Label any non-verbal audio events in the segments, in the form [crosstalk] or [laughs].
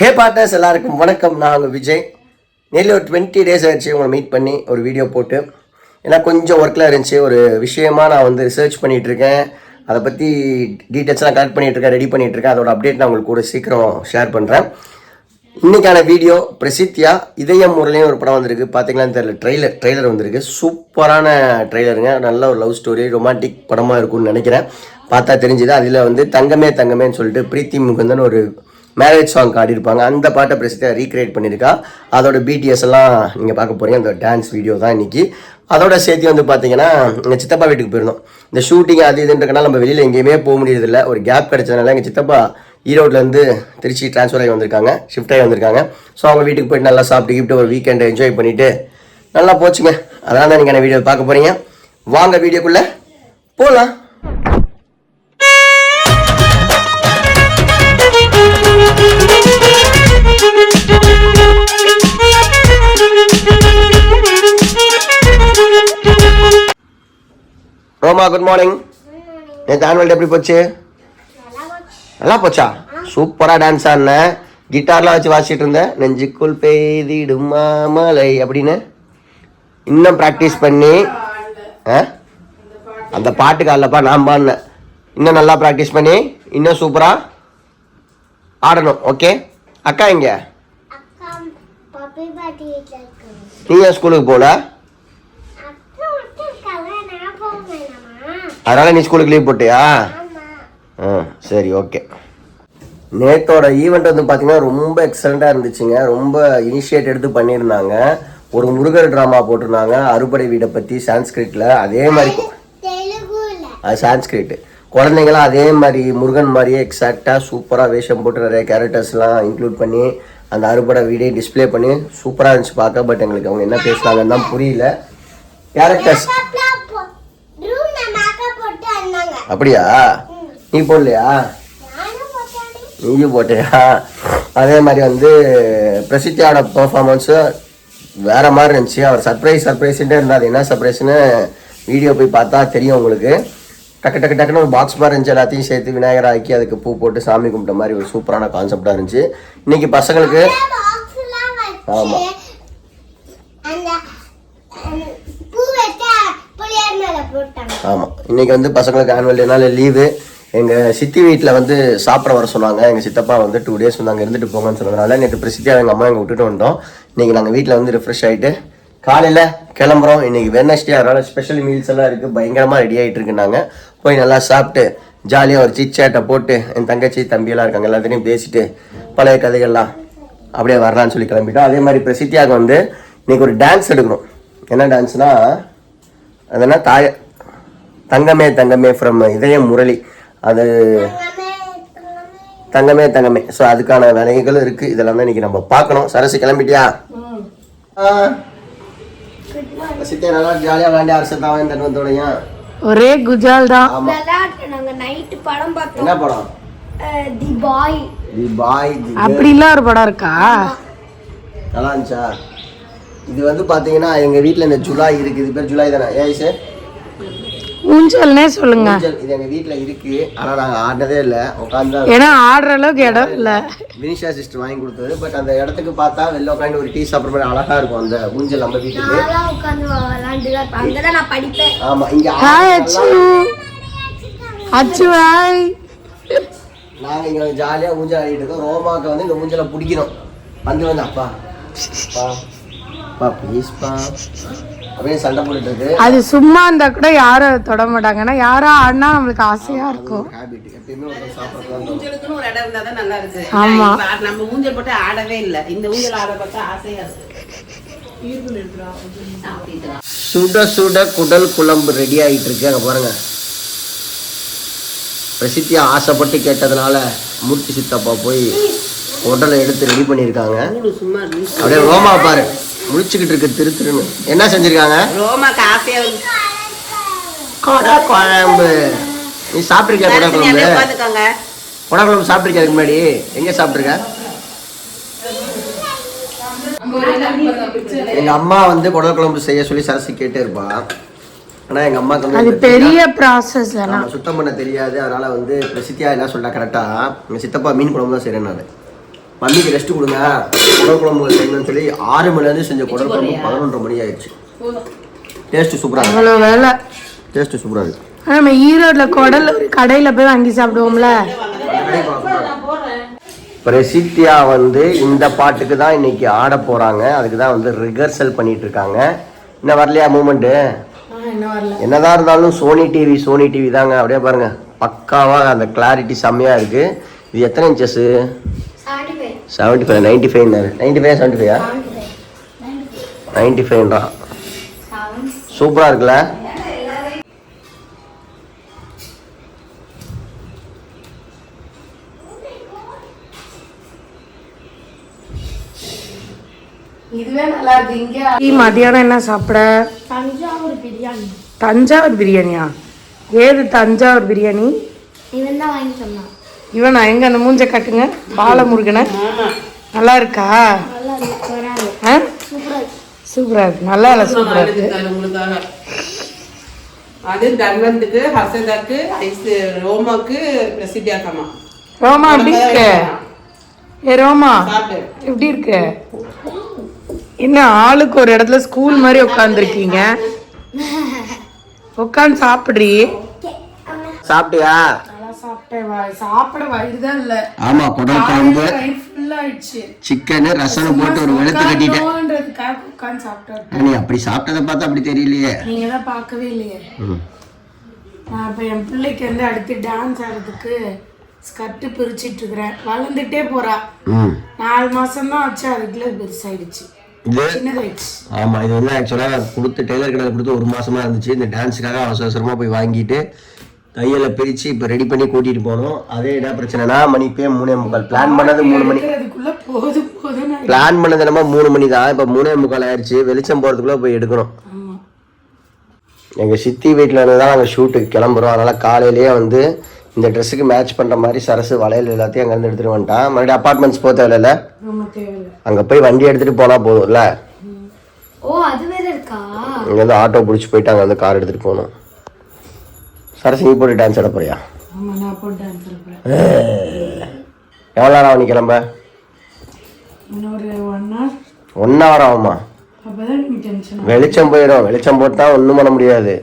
ஹே partners எல்லாருக்கும் வணக்கம். நான் உங்கள் விஜய். நேரில் ஒரு டுவெண்ட்டி டேஸ் ஆயிடுச்சு உங்களை மீட் பண்ணி ஒரு வீடியோ போட்டு. ஏன்னா கொஞ்சம் ஒர்க்கில் இருந்துச்சு. ஒரு விஷயமா நான் வந்து ரிசர்ச் பண்ணிகிட்ருக்கேன் அதை பற்றி டீட்டெயில்ஸ்லாம் கலெக்ட் பண்ணிகிட்டு இருக்கேன் ரெடி பண்ணிகிட்டு இருக்கேன். அதோட அப்டேட் நான் உங்களுக்கு கூட சீக்கிரம் ஷேர் பண்ணுறேன் இன்னைக்கான வீடியோ பிரசித்தியா இதயம் முரளியும் ஒரு படம் வந்திருக்கு. பார்த்தீங்களான்னு தெரியல. ட்ரெய்லர் ட்ரெய்லர் வந்திருக்கு. சூப்பரான ட்ரெய்லருங்க நல்ல ஒரு லவ் ஸ்டோரி ரொமான்டிக் படமாக இருக்கும்னு நினைக்கிறேன். பார்த்தா தெரிஞ்சுது. அதில் வந்து தங்கமே தங்கமேன்னு சொல்லிட்டு பிரீத்தி முகந்தன் ஒரு மேரேஜ் சாங் ஆடிருப்பாங்க அந்த பாட்டை பிரசித்தியா ரீக்ரியேட் பண்ணியிருக்கா. அதோட பிடிஎஸ் எல்லாம் நீங்கள் பார்க்க போகிறீங்க அந்த டான்ஸ் வீடியோ தான் இன்றைக்கி அதோட சேர்த்து வந்து பார்த்தீங்கன்னா எங்கள் சித்தப்பா வீட்டுக்கு போயிருந்தோம். இந்த ஷூட்டிங் அது இதுன்றக்கனால நம்ம வெளியில் எங்கேயுமே போக முடியறதில்ல. ஒரு கேப் கிடச்சதுனால எங்கள் சித்தப்பா ஈரோட்லேருந்து திருச்சி ட்ரான்ஸ்ஃபர் ஆகி வந்திருக்காங்க. ஷிஃப்ட் ஆகி வந்திருக்காங்க. ஸோ அவங்க வீட்டுக்கு போயிட்டு நல்லா சாப்பிட்டு கிஃப்ட்டு ஒரு வீக்கெண்டை என்ஜாய் பண்ணிவிட்டு நல்லா போச்சுங்க. அதனால் தான் நீங்கள் வீடியோ பார்க்க போகிறீங்க வாங்க வீடியோக்குள்ளே போகலாம் ரோமா குட் மார்னிங் நேற்று ஆனுவல் எப்படி போச்சு? நல்லா போச்சா? சூப்பராக டான்ஸ் ஆடினேன் கிட்டார்லாம் வச்சு வாசிட்டு இருந்தேன் நெஞ்சுக்குள் பெய்திடும் மாமலை அப்படின்னு இன்னும் ப்ராக்டிஸ் பண்ணி அந்த பாட்டுக்கு அல்லப்பா நான் பாடினேன் இன்னும் நல்லா ப்ராக்டிஸ் பண்ணி இன்னும் சூப்பராக ஆடணும். ஓகே அக்கா இருக்காங்க நீ ஏன் ஸ்கூலுக்கு போகல அக்கா மட்டும் இருக்காங்க நான் போக வேணாமா அதனால நீ ஸ்கூலுக்கு லீவ் போட்டியா? ஆ சரி ஓகே நேத்தோட ஈவெண்ட் வந்து பார்த்தீங்கன்னா ரொம்ப எக்ஸலண்ட்டாக இருந்துச்சுங்க. ரொம்ப இனிஷியேட் எடுத்து பண்ணியிருந்தாங்க. ஒரு முருகர் ட்ராமா போட்டிருந்தாங்க. அறுபடை வீடை பற்றி சான்ஸ்கிரிட்டில் அதே மாதிரி அது சான்ஸ்கிரிட் குழந்தைங்களாம் அதே மாதிரி முருகன் மாதிரியே எக்ஸாக்டாக சூப்பராக வேஷம் போட்டு நிறைய கேரக்டர்ஸ்லாம் இன்க்ளூட் பண்ணி அந்த அறுபடை வீடே டிஸ்ப்ளே பண்ணி சூப்பராக இருந்துச்சு பார்க்க. பட் எங்களுக்கு அவங்க என்ன பேசுனாங்கன்னு தான் புரியல. கேரக்டர்ஸ் ரூம்ல மேக்கப் போட்டு அண்ணாங்க அப்படியா? நீ போடலையா? நீயும் போட்டியா? அதே மாதிரி வந்து பிரசித்தியோட பெர்ஃபார்மன்ஸு வேற மாதிரி இருந்துச்சு. அவர் சர்ப்ரைஸ் சர்ப்ரைஸ்ன்ட்டு இருந்தார். என்ன சர்ப்ரைஸ்னு வீடியோ போய் பார்த்தா தெரியும் உங்களுக்கு. டக்கு டக்கு டக்குன்னு ஒரு பாக்ஸ் மாதிரி இருந்துச்சு. எல்லாத்தையும் சேர்த்து விநாயகர் ஆக்கி அதுக்கு பூ போட்டு சாமி கும்பிட்ட மாதிரி ஒரு சூப்பரான கான்செப்டாக இருந்துச்சு. இன்னைக்கு பசங்களுக்கு பாக்ஸ்லாம் ஆமா. வச்சு அந்த அந்த பூ வச்ச புளியார் மேல போட்டாங்க ஆமாம் இன்னைக்கு வந்து பசங்களுக்கு ஆனுவல் டேனால லீவு எங்கள் சித்தி வீட்டில் வந்து சாப்பிட வர சொன்னாங்க. எங்கள் சித்தப்பா வந்து டூ டேஸ் வந்து அங்கே இருந்துட்டு போங்கன்னு சொன்னதுனால நேற்று பிரசித்தியாக எங்கள் அம்மா எங்கள் விட்டுட்டு வந்தோம். இன்னைக்கு நாங்கள் வீட்டில் வந்து ரிஃப்ரெஷ் ஆகிட்டு காலையில் கிளம்புறோம். இன்னைக்கு வெனஸ்டே அதனால் ஸ்பெஷல் மீல்ஸ் எல்லாம் இருக்குது பயங்கரமாக ரெடி ஆகிட்டு இருக்கு நாங்கள் போய் நல்லா சாப்பிட்டு ஜாலியாக ஒரு சிச்சேட்டை போட்டு என் தங்கச்சி தம்பியெல்லாம் இருக்காங்க. எல்லாத்தையும் பேசிட்டு பழைய கதைகள்லாம் அப்படியே வரலான்னு சொல்லி கிளம்பிட்டோம். அதே மாதிரி பிரசித்தியாக வந்து இன்னைக்கு ஒரு டான்ஸ் எடுக்கணும். என்ன டான்ஸ்னால் அது என்ன தாய தங்கமே தங்கமே ஃப்ரம் இதயம் முரளி. அது தங்கமே தங்கமே. ஸோ அதுக்கான வேலைகளும் இருக்கு. இதெல்லாம் தான் இன்னைக்கு நம்ம பார்க்கணும். சரசு கிளம்பிட்டியா? சித்தியா நல்லா ஜாலியாக விளையாண்டி அரசு தான் தன்வத்தோடையா ஒரே குஜால் தான். நைட்டு படம் பார்த்தோம் என்ன படம்? தி பாய். தி பாய் தி அப்படிலாம் ஒரு படம் இருக்கா? நல்லா இருந்துச்சா? இது வந்து பார்த்தீங்கன்னா எங்கள் வீட்டில் இந்த ஜுலாய் இருக்கு. இது பேர் ஜுலாய் தானே? ஏன் சார் ஊஞ்சல்னே சொல்லுங்க. இது எங்கள் வீட்டில் இருக்கு. ஆனால் நாங்கள் ஆடினதே இல்லை. உட்காந்து ஏன்னா ஆடுற அளவுக்கு இடம் இல்ல. வினிஷா சிஸ்டர் வாங்கி கொடுத்தது. பட் அந்த இடத்துக்கு பார்த்தா வெளில உட்காந்து ஒரு டீ சாப்பிட்ற மாதிரி அழகா இருக்கும் அந்த ஊஞ்சல் நம்ம வீட்டுக்கு. நான்லாம் உட்காந்து விளாண்டு தான் இருப்பேன். அங்கதான் நான் படிப்பேன். ஆமா இங்க ஹாய் அச்சு. அச்சு ஹாய் நாங்க இங்க ஜாலியா ஊஞ்சல் ஆடிட்டு இருக்கோம். ரோமாக்கு வந்து இந்த ஊஞ்சலை பிடிக்கணும். வந்து வந்து அப்பா. பா அப்படியே சண்டை போட்டுட்டு இருக்கு. அது சும்மா இருந்தா கூட யாரும் தொட மாட்டாங்க. ஏன்னா யாரும் ஆடினா நம்மளுக்கு ஆசையா இருக்கும். ஹேபிட் எப்பயுமே ஒரு சாப்பிட்றது தான் ஊஞ்சலுக்குன்னு ஒரு இடம் இருந்தா தான் நல்லா இருக்கு. ஆமா. நம்ம ஊஞ்சல் போட்டு ஆடவே இல்ல. இந்த ஊஞ்சல் ஆட பார்த்தா ஆசையா இருக்கு? சுட சுட குடல் குழம்பு ரெடி ஆகிட்டு இருக்கு. அங்கே பாருங்க. பிரசித்தியா ஆசைப்பட்டு கேட்டதுனால மூர்த்தி சித்தப்பா போய் உடலை எடுத்து ரெடி பண்ணியிருக்காங்க. சும்மா. அப்படியே ரோமா பாரு. முழிச்சுக்கிட்டு இருக்கு திரு திருன்னு என்ன செஞ்சிருக்காங்க. கொடை குழம்பு. நீ சாப்பிட்ருக்கியா கொடை குழம்பு? கொடை குழம்பு சாப்பிட்ருக்கியா அதுக்கு முன்னாடி? எங்கே சாப்பிட்ருக்க எங்க அம்மா வந்து குடல் குழம்பு செய்ய சொல்லி சரசு கேட்டே இருப்பா. ஆனா எங்க வந்து அது பெரிய ப்ராசஸ் சுத்தம் பண்ண தெரியாது. அதனால வந்து பிரசித்தியா என்ன சொல்லிட்டா கரெக்டா எங்க சித்தப்பா மீன் குழம்பு தான் செய்யறேன் நான் மம்மிக்கு ரெஸ்ட் கொடுங்க. குடல் குழம்பு செய்யணும்னு சொல்லி ஆறு மணிலேருந்து செஞ்ச குடல் குழம்பு பதினொன்றரை மணி ஆயிடுச்சு. டேஸ்ட் சூப்பராக இருக்கு. அவ்வளோ வேலை. டேஸ்ட் சூப்பராக இருக்கு. நம்ம ஈரோட்ல குடல் ஒரு கடையில போய் வாங்கி சாப்பிடுவோம்ல? பிரசித்தியா வந்து இந்த பாட்டுக்கு தான் இன்னைக்கு ஆட போறாங்க. அதுக்கு தான் வந்து ரிஹர்சல் பண்ணிட்டு இருக்காங்க. இன்னும் வரலையா மூமெண்ட்டு என்னதான் இருந்தாலும் சோனி டிவி சோனி டிவி தாங்க. அப்படியே பாருங்க. பக்காவா அந்த கிளாரிட்டி செம்மையா இருக்கு. இது எத்தனை inches seventy five seventy five ninety five ninety five seventy ஃபைவா ninety ஃபைவ்ன்றா சூப்பராக இருக்குல்ல? இதுவே நல்லா இருக்கு. இங்க மதியானம் என்ன சாப்பிட? தஞ்சாவூர் பிரியாணி. தஞ்சாவூர் பிரியாணியா? ஏது தஞ்சாவூர் பிரியாணி? இவன் தான் வாங்கி சொன்னான். இவனா எங்க அந்த மூஞ்ச காட்டுங்க? பாலமுருகனை. நல்லா இருக்கா. நல்லா இருக்கு. சூப்பரா இருக்கு. நல்லா இல்ல சூப்பரா இருக்கு. அது தன்வந்துக்கு ஹசதாக்கு ஐஸ் ரோமாக்கு ரோமா எப்படி இருக்கு? ஏ ரோமா சாப்பிடு. எப்படி இருக்கு? என்ன ஆளுக்கு ஒரு இடத்துல ஸ்கூல் மாதிரி உட்காந்துருக்கீங்க [laughs] உட்காந்து சாப்பிடுறீ? சாப்பிட்டியா? சாப்பிட வயிறு தான் இல்ல. ஆமா குடல் குழம்பு சிக்கனு ரசம் போட்டு ஒரு வெளுத்து கட்டிட்டேன். நீ அப்படி சாப்பிட்டதை பார்த்தா அப்படி தெரியலையே. நீங்க தான் பார்க்கவே இல்லையே. நான் இப்போ என் பிள்ளைக்கு வந்து அடுத்து டான்ஸ் ஆடுறதுக்கு ஸ்கர்ட்டு பிரிச்சிட்டு இருக்கிறேன். வளர்ந்துட்டே போறா. நாலு மாசம் தான் ஆச்சு அதுக்குள்ள பெருசாயிடுச்சு. இது ஆமா இது வந்து ஆக்சுவலாக கொடுத்து டெய்லர் கடையில் கொடுத்து ஒரு மாசமா இருந்துச்சு. இந்த டான்ஸுக்காக அவசர அவசரமா போய் வாங்கிட்டு தையலை பிரிச்சு இப்போ ரெடி பண்ணி கூட்டிட்டு போனோம். அதே என்ன பிரச்சனைனா மணி இப்போ மூணே முக்கால். பிளான் பண்ணது மூணு மணி. பிளான் பண்ணது என்னமோ மூணு மணி தான். இப்போ மூணே முக்கால் ஆயிடுச்சு. வெளிச்சம் போகிறதுக்குள்ளே போய் எடுக்கணும். எங்கள் சித்தி வீட்டில் இருந்து தான் நாங்கள் ஷூட்டுக்கு கிளம்புறோம். அதனால் காலையிலேயே வந்து இந்த ட்ரெஸ்ஸுக்கு மேட்ச் பண்ணுற மாதிரி சரசு வளையல் எல்லாத்தையும் அங்கேருந்து எடுத்துகிட்டு வந்துட்டான். மறுபடியும் அப்பார்ட்மெண்ட்ஸ் போக தேவையில்லை. அங்கே போய் வண்டி எடுத்துகிட்டு போனால் போதும்ல? ஓ அது வேற இருக்கா? இங்கேருந்து ஆட்டோ பிடிச்சி போயிட்டு அங்கே வந்து கார் எடுத்துகிட்டு போகணும். நீ போட்டு டான்ஸ் ஆட போறியா? எவ்வளோ நேரம் ஆகும் நீ கிளம்ப ஒன் ஹவர் ஆகுமா? வெளிச்சம் போயிடும் வெளிச்சம் போட்டா ஒன்றும் பண்ண முடியாது.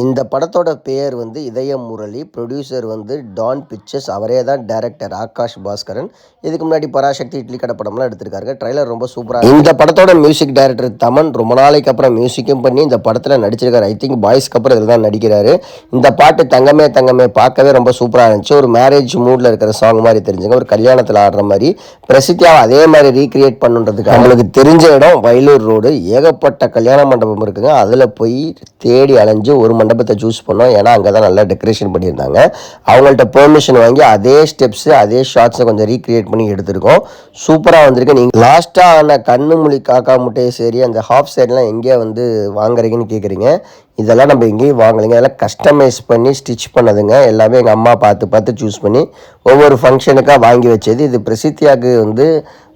இந்த படத்தோட பெயர் வந்து இதயம் முரளி. ப்ரொடியூசர் வந்து டான் பிக்சர்ஸ் அவரே தான் டைரக்டர் ஆகாஷ் பாஸ்கரன். இதுக்கு முன்னாடி பராசக்தி இட்லி கடை படம்லாம் எடுத்திருக்காரு ட்ரைலர் ரொம்ப சூப்பராக இந்த படத்தோட மியூசிக் டைரக்டர் தமன் ரொம்ப நாளைக்கு அப்புறம் மியூசிக்கும் பண்ணி இந்த படத்தில் நடிச்சிருக்காரு. ஐ திங்க் பாய்ஸ்க்கு அப்புறம் இதில் தான் நடிக்கிறாரு. இந்த பாட்டு தங்கமே தங்கமே பார்க்கவே ரொம்ப சூப்பராக இருந்துச்சு. ஒரு மேரேஜ் மூடில் இருக்கிற சாங் மாதிரி தெரிஞ்சுங்க. ஒரு கல்யாணத்தில் ஆடுற மாதிரி. பிரசித்தியாவை அதே மாதிரி ரீக்ரியேட் பண்ணுன்றதுக்கு நம்மளுக்கு தெரிஞ்ச இடம் வயலூர் ரோடு ஏகப்பட்ட கல்யாண மண்டபம் இருக்குங்க. அதில் போய் தேடி அலைஞ்சு ஒரு மண்டபத்தை சூஸ் பண்ணோம். ஏன்னா அங்கே தான் நல்லா டெக்கரேஷன் பண்ணியிருந்தாங்க. அவங்கள்ட்ட பெர்மிஷன் வாங்கி அதே ஸ்டெப்ஸு அதே ஷார்ட்ஸை கொஞ்சம் ரீக்ரியேட் பண்ணி எடுத்திருக்கோம். சூப்பராக வந்திருக்கு. நீங்கள் லாஸ்ட்டாக ஆன கண்ணு மொழி காக்கா முட்டையை சரி அந்த ஹாஃப் சைட்லாம் எங்கேயே வந்து வாங்குறீங்கன்னு கேட்குறீங்க இதெல்லாம் நம்ம எங்கேயும் வாங்கலைங்க. அதெல்லாம் கஸ்டமைஸ் பண்ணி ஸ்டிச் பண்ணதுங்க. எல்லாமே எங்கள் அம்மா பார்த்து பார்த்து சூஸ் பண்ணி ஒவ்வொரு ஃபங்க்ஷனுக்காக வாங்கி வச்சது. இது பிரசித்தியாவுக்கு வந்து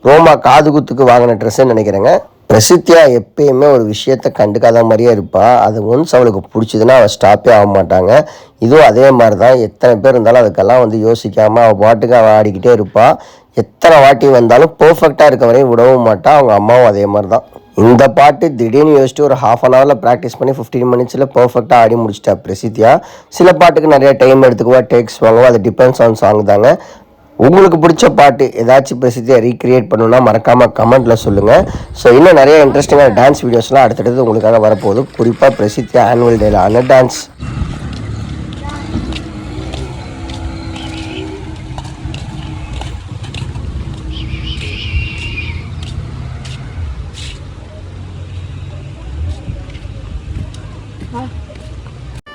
ரோமா காதுகுத்துக்கு வாங்கின ட்ரெஸ்ஸுன்னு நினைக்கிறேங்க. பிரசித்தியா எப்பயுமே ஒரு விஷயத்த கண்டுக்காத மாதிரியே இருப்பாள் அது ஒன்ஸ் அவளுக்கு பிடிச்சதுன்னா அவள் ஸ்டாப்பே ஆக மாட்டாங்க. இதுவும் அதே மாதிரி தான் எத்தனை பேர் இருந்தாலும் அதுக்கெல்லாம் வந்து யோசிக்காமல் அவள் பாட்டுக்கு அவள் ஆடிக்கிட்டே இருப்பாள் எத்தனை வாட்டி வந்தாலும் பர்ஃபெக்டாக இருக்க வரையும் விடவும் மாட்டா. அவங்க அம்மாவும் அதே மாதிரி தான் இந்த பாட்டு திடீர்னு யோசிச்சுட்டு ஒரு ஹாஃப் அன் ஹவரில் ப்ராக்டிஸ் பண்ணி ஃபிஃப்டீன் மினிட்ஸில் பர்ஃபெக்டாக ஆடி முடிச்சிட்டா பிரசித்தியா. சில பாட்டுக்கு நிறைய டைம் எடுத்துக்குவா டேக்ஸ் வாங்குவா. அது டிபெண்ட்ஸ் ஆன் சாங் தாங்க. உங்களுக்கு பிடிச்ச பாட்டு ஏதாச்சும் பிரசித்தியாக ரீக்ரியேட் பண்ணணும்னா மறக்காமல் கமெண்ட்டில் சொல்லுங்கள் ஸோ இன்னும் நிறைய இன்ட்ரெஸ்டிங்கான டான்ஸ் வீடியோஸ்லாம் அடுத்தடுத்து உங்களுக்காக வரப்போகுது. குறிப்பாக பிரசித்தி ஆனுவல் டேல ஆன dance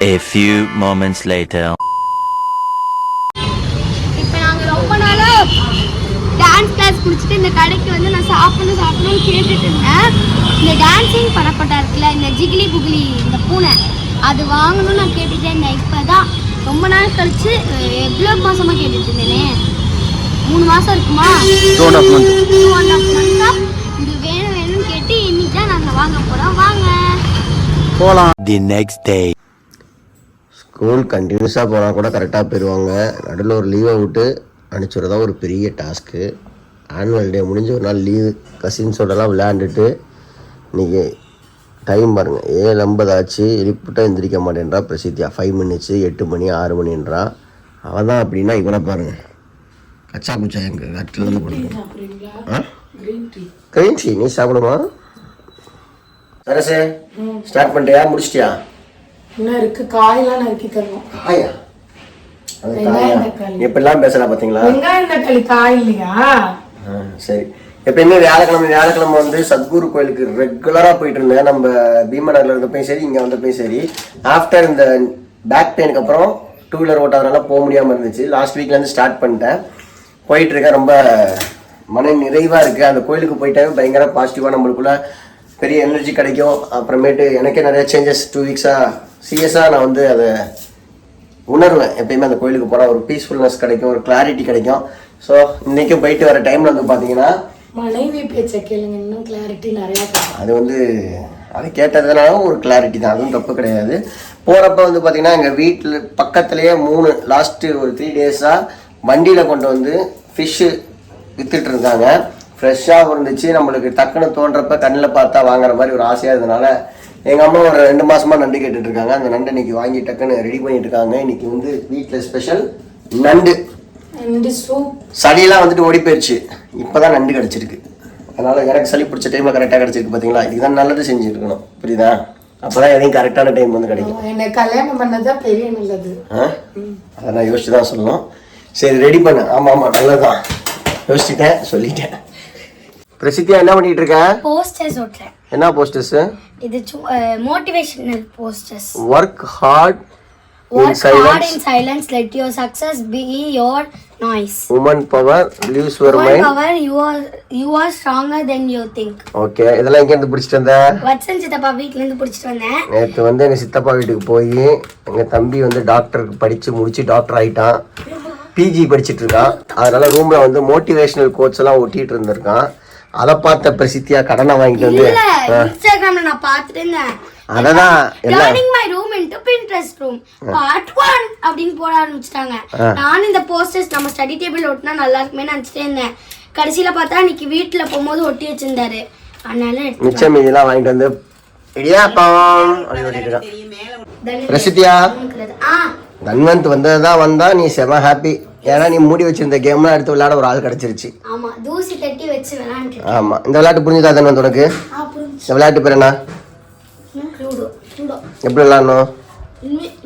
A few moments later. இப்போ நாங்கள் ரொம்ப நாளாக டான்ஸ் கிளாஸ் குடிச்சிட்டு இந்த கடைக்கு வந்து நான் சாப்பிடணும் சாப்பிடணும்னு கேட்டுட்டு இருந்தேன் இந்த டான்ஸிங் படப்பட்டா இருக்குல்ல இந்த ஜிகிலி புகிலி இந்த பூனை அது வாங்கணும்னு நான் கேட்டுட்டே இருந்தேன் இப்போ தான் ரொம்ப நாள் கழிச்சு எவ்வளோ மாசமாக கேட்டுட்டு இருந்தேனே? மூணு மாதம் இருக்குமா? Two and half month two and half மந்த்ஸாக இது வேணும் வேணும்னு கேட்டு இன்னைக்கு தான் நாங்கள் வாங்க போகிறோம் வாங்க. The next day. ஸ்கூல் கண்டினியூஸாக போனால் கூட கரெக்டாக போயிடுவாங்க நடுவில் ஒரு லீவை விட்டு அனுப்பிச்சுறது தான் ஒரு பெரிய டாஸ்க்கு ஆனுவல் டே முடிஞ்ச ஒரு நாள் லீவு கசின்ஸோடலாம் விளையாண்டுட்டு இன்றைக்கி டைம் பாருங்கள் ஏழு ஐம்பது ஆச்சு எழுப்பிட்டா எந்திரிக்க மாட்டேன்றா பிரசித்தியா. ஃபைவ் மினிட்ஸு எட்டு மணி ஆறு மணின்றா. அவன் தான் அப்படின்னா இவனை பாருங்க. கச்சா குச்சா எங்கள் கட்டில் கொடுக்கணும் சாப்பிட்றீங்களா ஆ? க்ரீன் டீ நீ சாப்பிடுமா? சரசு ஸ்டார்ட் பண்ணிட்டியா? முடிச்சிட்டியா? இன்னும் இருக்கு. காயெல்லாம் நறுக்கி வெங்காயம் காயா. எப்படிலாம் பேசுகிறா பார்த்தீங்களா? வெங்காயம் தக்காளி காய் இல்லையா? சரி. எப்பயுமே வியாழக்கிழமை வியாழக்கிழமை வந்து சத்குரு கோயிலுக்கு ரெகுலராக போயிட்டு இருந்தேன். நம்ம பீமநகரில் இருந்தப்பையும் சரி இங்கே வந்தப்பையும் சரி. ஆஃப்டர் இந்த பேக் பெயினுக்கு அப்புறம் டூ வீலர் ஓட்டாதனால போக முடியாமல் இருந்துச்சு. லாஸ்ட் வீக்லேருந்து ஸ்டார்ட் பண்ணிட்டேன். போயிட்டு இருக்கேன் ரொம்ப மன நிறைவாக இருக்குது அந்த கோயிலுக்கு போயிட்டாவே பயங்கர பாசிட்டிவாக நம்மளுக்குள்ள பெரிய எனர்ஜி கிடைக்கும். அப்புறமேட்டு எனக்கே நிறைய சேஞ்சஸ் டூ வீக்ஸாக சீரியஸாக நான் வந்து அதை உணர்வேன். எப்பயுமே அந்த கோயிலுக்கு போனால் ஒரு பீஸ்ஃபுல்னஸ் கிடைக்கும் ஒரு கிளாரிட்டி கிடைக்கும். ஸோ இன்றைக்கும் போயிட்டு வர டைமில் வந்து பார்த்தீங்கன்னா மனைவி பேச்சை கேளுங்க இன்னும் கிளாரிட்டி நிறையா அது வந்து அது கேட்டதுனால ஒரு கிளாரிட்டி தான். அதுவும் தப்பு கிடையாது. போகிறப்ப வந்து பார்த்திங்கன்னா எங்கள் வீட்டில் பக்கத்துலேயே மூணு லாஸ்ட்டு ஒரு த்ரீ டேஸாக வண்டியில் கொண்டு வந்து ஃபிஷ்ஷு வித்துட்டு இருந்தாங்க. ஃப்ரெஷ்ஷாகவும் இருந்துச்சு. நம்மளுக்கு டக்குன்னு தோன்றப்ப கண்ணில் பார்த்தா வாங்குற மாதிரி ஒரு ஆசையாக இருந்தனால எங்கள் அம்மா ஒரு ரெண்டு மாசமா நண்டு கேட்டுட்டு இருக்காங்க. அந்த நண்டை இன்னைக்கு வாங்கி டக்குன்னு ரெடி பண்ணிட்டு இருக்காங்க. இன்னைக்கு வந்து வீட்டில் ஸ்பெஷல் நண்டு. ரெண்டு சூப் சளியெல்லாம் வந்துட்டு ஓடி போயிடுச்சு இப்போதான் நண்டு கிடச்சிருக்கு. அதனால எனக்கு சளி பிடிச்ச டைமில் கரெக்டாக கிடச்சிருக்கு பார்த்தீங்களா இதுக்கு தான் நல்லது செஞ்சுருக்கணும். புரியுதா? அப்போ தான் எதையும் கரெக்டான டைம் வந்து கிடைக்கும். என்னை கல்யாணம் பண்ணதான் பெரிய நல்லது. ஆ? அதை நான் யோசிச்சு தான் சொல்லணும். சரி ரெடி பண்ணு. ஆமாம் ஆமாம் நல்லதுதான். யோசிச்சிட்டேன் சொல்லிட்டேன். பிரசித்தியா என்ன பண்ணிட்டு இருக்க? போஸ்டர்ஸ் ஓட்டுறேன். என்ன போஸ்டர்ஸ் இது motivational posters work hard Work hard silence in silence. Let your success be your noise. Women power leaves your One mind power, you are you are stronger than you think. Okay இதெல்லாம் எங்கேருந்து பிடிச்சிட்டு வந்த? வட்சன் சித்தப்பா வீட்ல இருந்து பிடிச்சிட்டு வந்தேன். நேற்று வந்து எங்கள் சித்தப்பா வீட்டுக்கு போய் எங்கள் தம்பி வந்து டாக்டருக்கு படித்து முடிச்சு டாக்டர் ஆகிட்டான் பிஜி படிச்சிட்டு இருக்கான். அதனால ரூமில் வந்து மோட்டிவேஷனல் கோட்ஸ் எல்லாம் ஒட்டிட்டு இருந்திருக்கான். அதை பார்த்த பிரசித்தியா கடனை வாங்கிட்டு வந்து இல்ல இன்ஸ்டாகிராம்ல நான் பார்த்துட்டு இருந்தேன். அதை தான் எல்லாம். Turning my room into Pinterest room part one அப்படின்னு போட ஆரம்பிச்சிட்டாங்க. நானும் இந்த போஸ்டர்ஸ் நம்ம ஸ்டடி டேபிள் ஒட்டினா நல்லா இருக்குமே நினச்சிட்டே இருந்தேன். கடைசியில பார்த்தா இன்னைக்கு வீட்டுல போகும்போது ஒட்டி வச்சிருந்தாரு. அதனால மிச்சம் மீதிலாம் வாங்கிட்டு வந்து இடியாப்பம் அப்படி ஒட்டிட்டு இருக்கான் பிரசித்தியா கொடுக்குறது. ஆ. தன்வந்த் வந்தது தான் வந்தா நீ செம ஹாப்பி ஏன்னா நீ மூடி வச்சிருந்த கேம்லாம் எடுத்து விளையாட ஒரு ஆள் கிடைச்சிருச்சு. ஆமா தூசி தட்டி வச்சு விளையாண்டு ஆமா. இந்த விளையாட்டு புரிஞ்சுதா தன்வந்த் உனக்கு? இந்த விளையாட்டு பேர் என்ன? எப்படி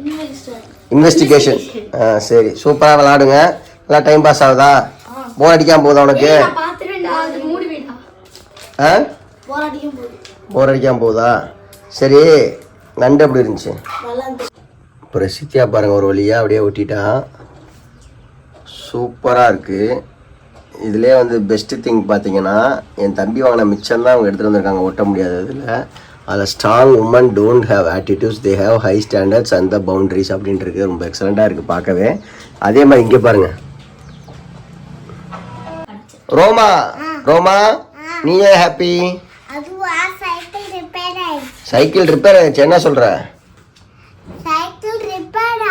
இன்வெஸ்டர் இன்வெஸ்டிகேஷன் ஆ சரி. சூப்பராக விளாடுங்க. நல்லா டைம் பாஸ் ஆகுதா? போர் அடிக்காம போகுதா உனக்கு? ஆ? போர் அடிக்காம போகுதா. சரி. நண்டு எப்படி இருந்துச்சு? அப்புறம் சித்தியா பாருங்க ஒரு வழியாக அப்படியே ஒட்டிட்டான் சூப்பராக இருக்குது இதுலேயே வந்து பெஸ்ட்டு திங் பார்த்தீங்கன்னா என் தம்பி வாங்கின மிச்சம் தான் அவங்க எடுத்துகிட்டு வந்திருக்காங்க. ஒட்ட முடியாததில் அதில் strong women don't have attitudes they have high standards and the boundaries இருக்கு ரொம்ப எக்ஸலண்ட்டாக இருக்குது பார்க்கவே. அதே மாதிரி இங்கே பாருங்க. ரோமா ரோமா நீ ஏன் ஹாப்பி சைக்கிள் ரிப்பேர் ஆயிடுச்சு. என்ன சொல்கிற சைக்கிள் ரிப்பேர்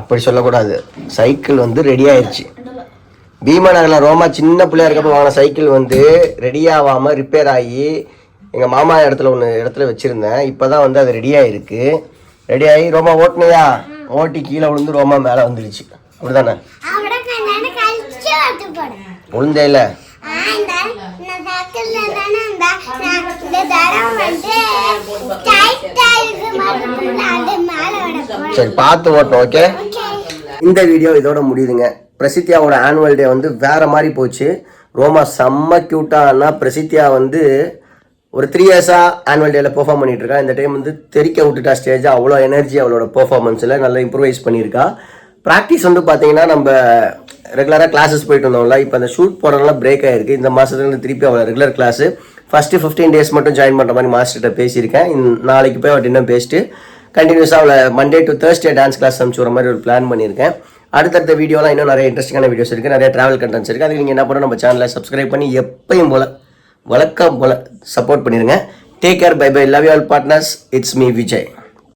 அப்படி சொல்லக்கூடாது. சைக்கிள் வந்து ரெடி ஆயிடுச்சு. பீமா நகரில் ரோமா சின்ன பிள்ளையா இருக்கப்போ வாங்கின சைக்கிள் வந்து ரெடி ஆகாமல் ரிப்பேர் ஆகி எங்கள் மாமா இடத்துல ஒன்று இடத்துல வச்சுருந்தேன். இப்போ தான் வந்து அது ரெடியாக இருக்குது ரெடி ஆகி ரோமா ஓட்டினையா? ஓட்டி கீழே விழுந்து ரோமா மேலே வந்துடுச்சு அப்படி தானே விழுந்தே இல்லை? சரி பார்த்து ஓட்டணும் ஓகே இந்த வீடியோ இதோட முடியுதுங்க. பிரசித்தியாவோட ஆனுவல் டே வந்து வேறு மாதிரி போச்சு. ரோமா செம்ம க்யூட்டானா பிரசித்தியா வந்து ஒரு த்ரீ இயர்ஸாக ஆனுவல் டேல பெர்ஃபார்ம் பண்ணிகிட்ருக்கா இந்த டைம் வந்து தெறிக்க விட்டுட்டா ஸ்டேஜ் அவ்வளோ எனர்ஜி அவளோட பெர்ஃபார்மன்ஸில் நல்லா இம்ப்ரூவைஸ் பண்ணியிருக்கா. ப்ராக்டிஸ் வந்து பார்த்தீங்கன்னா நம்ம ரெகுலராக கிளாஸஸ் போயிட்டு இருந்தோம்ல இப்போ அந்த ஷூட் போடுறதுலாம் பிரேக் ஆகிருக்கு இந்த மாதத்துலேருந்து திருப்பி அவளை regular class first fifteen days மட்டும் ஜாயின் பண்ணுற மாதிரி மாஸ்டர்கிட்ட பேசியிருக்கேன். நாளைக்கு போய் அவள் இன்னும் பேசிட்டு கண்டினியூஸாக அவளை Monday to Thursday dance class அனுப்பிச்சு மாதிரி ஒரு பிளான் பண்ணியிருக்கேன். அடுத்தடுத்த வீடியோலாம் இன்னும் நிறைய இன்ட்ரெஸ்டிங்கான வீடியோஸ் இருக்குது நிறைய ட்ராவல் கண்டென்ட்ஸ் இருக்குது அதுக்கு நீங்கள் என்ன பண்ணணும்? நம்ம சேனலை சப்ஸ்கிரைப் பண்ணி எப்பயும் போல் வழக்கம் போல் சப்போர்ட் பண்ணிடுங்க take care bye bye love you all partners it's me Vijay